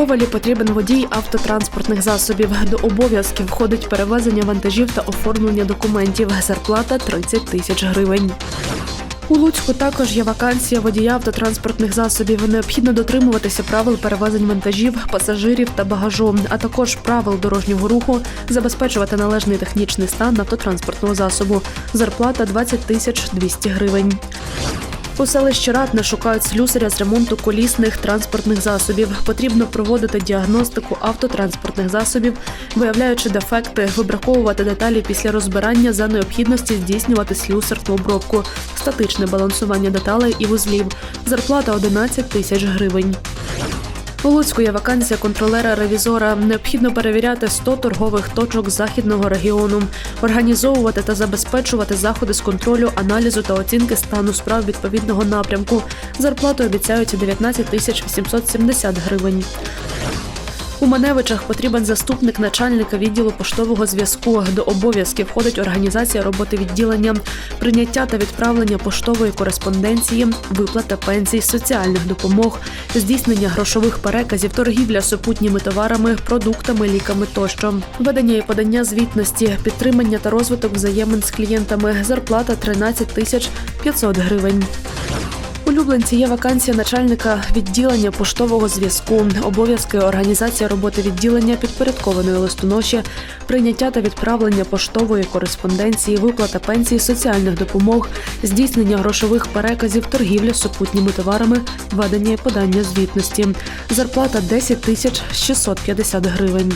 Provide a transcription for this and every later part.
Ковалі потрібен водій автотранспортних засобів. До обов'язків входить перевезення вантажів та оформлення документів. Зарплата 30 тисяч гривень. У Луцьку також є вакансія водія автотранспортних засобів. Необхідно дотримуватися правил перевезень вантажів, пасажирів та багажу, а також правил дорожнього руху, забезпечувати належний технічний стан автотранспортного засобу. Зарплата 20 тисяч 200 гривень. У селищі Ратне шукають слюсаря з ремонту колісних транспортних засобів. Потрібно проводити діагностику автотранспортних засобів, виявляючи дефекти, вибраковувати деталі після розбирання за необхідності здійснювати слюсарну обробку, статичне балансування деталей і вузлів. Зарплата 11 тисяч гривень. У Луцьку є вакансія контролера-ревізора. Необхідно перевіряти 100 торгових точок західного регіону, організовувати та забезпечувати заходи з контролю, аналізу та оцінки стану справ відповідного напрямку. Зарплату обіцяють 19 тисяч 870 гривень. У Маневичах потрібен заступник начальника відділу поштового зв'язку. До обов'язків входить організація роботи відділення, прийняття та відправлення поштової кореспонденції, виплата пенсій, соціальних допомог, здійснення грошових переказів, торгівля супутніми товарами, продуктами, ліками тощо, ведення і подання звітності, підтримання та розвиток взаємин з клієнтами. Зарплата 13 тисяч 500 гривень. Улюбленці є вакансія начальника відділення поштового зв'язку, обов'язки організація роботи відділення підпорядкованої листоноші, прийняття та відправлення поштової кореспонденції, виплата пенсій, соціальних допомог, здійснення грошових переказів, торгівля супутніми товарами, ведення і подання звітності. Зарплата 10 тисяч 650 гривень.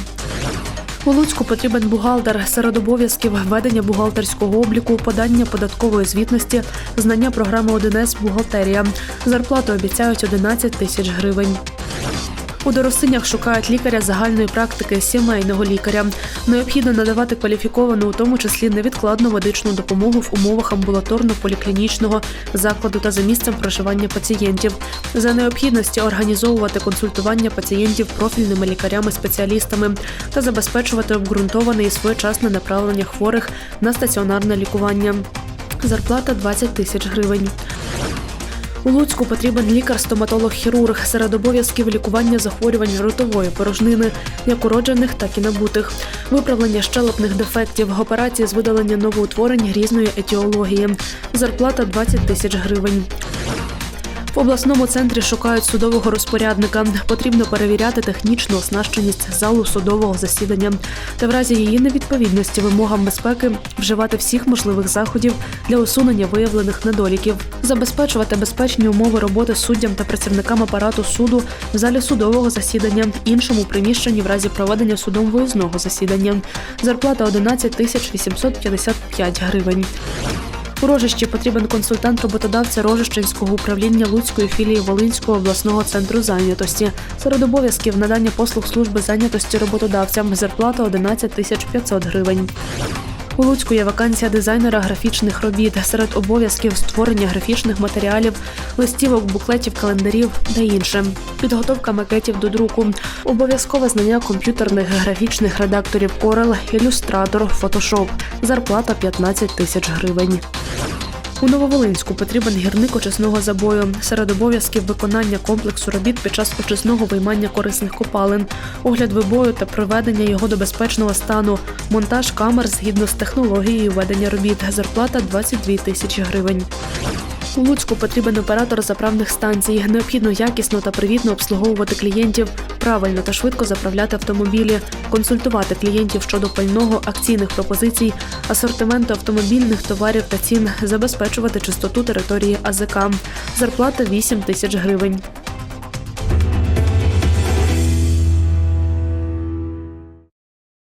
У Луцьку потрібен бухгалтер серед обов'язків ведення бухгалтерського обліку, подання податкової звітності, знання програми 1С бухгалтерія. Зарплату обіцяють 11 тисяч гривень. У Доросинях шукають лікаря загальної практики, сімейного лікаря. Необхідно надавати кваліфіковану, у тому числі невідкладну медичну допомогу в умовах амбулаторно-поліклінічного закладу та за місцем проживання пацієнтів. За необхідності організовувати консультування пацієнтів профільними лікарями-спеціалістами та забезпечувати обґрунтоване і своєчасне направлення хворих на стаціонарне лікування. Зарплата 20 тисяч гривень. У Луцьку потрібен лікар-стоматолог-хірург серед обов'язків лікування захворювань ротової порожнини, як уроджених, так і набутих, виправлення щелепних дефектів, операції з видалення новоутворень різної етіології. Зарплата 20 тисяч гривень. В обласному центрі шукають судового розпорядника. Потрібно перевіряти технічну оснащеність залу судового засідання та в разі її невідповідності вимогам безпеки вживати всіх можливих заходів для усунення виявлених недоліків, забезпечувати безпечні умови роботи суддям та працівникам апарату суду в залі судового засідання, іншому приміщенні в разі проведення судом виїзного засідання. Зарплата 11 тисяч 855 гривень. У Рожищі потрібен консультант роботодавця Рожищенського управління Луцької філії Волинського обласного центру зайнятості. Серед обов'язків надання послуг служби зайнятості роботодавцям. Зарплата 11 тисяч 500 гривень. У Луцьку є вакансія дизайнера графічних робіт. Серед обов'язків створення графічних матеріалів, листівок, буклетів, календарів та інше. Підготовка макетів до друку, обов'язкове знання комп'ютерних графічних редакторів Corel, ілюстратор, фотошоп. Зарплата 15 тисяч гривень. У Нововолинську потрібен гірник очисного забою. Серед обов'язків виконання комплексу робіт під час очисного виймання корисних копалин, огляд вибою та приведення його до безпечного стану, монтаж камер згідно з технологією ведення робіт. Зарплата 22 тисячі гривень. Луцьку потрібен оператор заправних станцій. Необхідно якісно та привітно обслуговувати клієнтів, правильно та швидко заправляти автомобілі, консультувати клієнтів щодо пального, акційних пропозицій, асортименту автомобільних товарів та цін, забезпечувати чистоту території АЗК. Зарплата 8 тисяч гривень.